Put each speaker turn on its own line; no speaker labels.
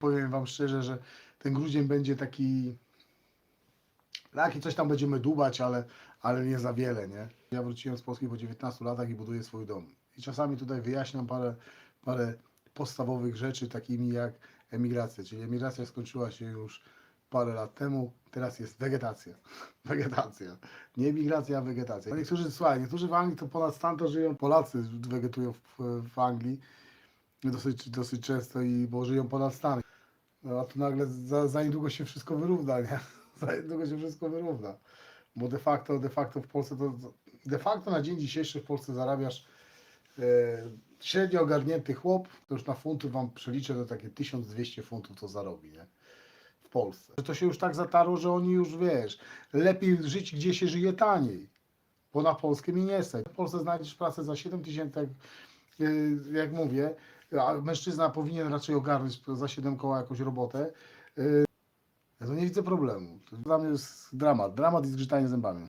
powiem wam szczerze, że ten grudzień będzie taki, taki coś tam będziemy dubać, ale, ale nie za wiele, nie? Ja wróciłem z Polski po 19 latach i buduję swój dom. I czasami tutaj wyjaśniam parę, parę podstawowych rzeczy, takimi jak emigracja. Czyli emigracja skończyła się już parę lat temu, teraz jest wegetacja. Wegetacja. Nie emigracja, a wegetacja. Niektórzy, słuchaj, niektórzy w Anglii to ponad stan to żyją, Polacy wegetują w, w Anglii dosyć, dosyć często i bo żyją ponad stan. No a tu nagle za, za niedługo się wszystko wyrówna, nie? Za niedługo się wszystko wyrówna. Bo de facto, de facto w Polsce to, de facto na dzień dzisiejszy w Polsce zarabiasz e, średnio ogarnięty chłop, to już na funty wam przeliczę, to takie 1200 funtów to zarobi, nie? W Polsce. To się już tak zatarło, że oni już, wiesz, lepiej żyć, gdzie się żyje taniej. Bo na Polskę mi nie stać. W Polsce znajdziesz pracę za 7 tysięcy, jak, y, jak mówię, a mężczyzna powinien raczej ogarnąć za 7 koła jakąś robotę. y, Ja to nie widzę problemu. To dla mnie jest dramat. Dramat i zgrzytanie zębami.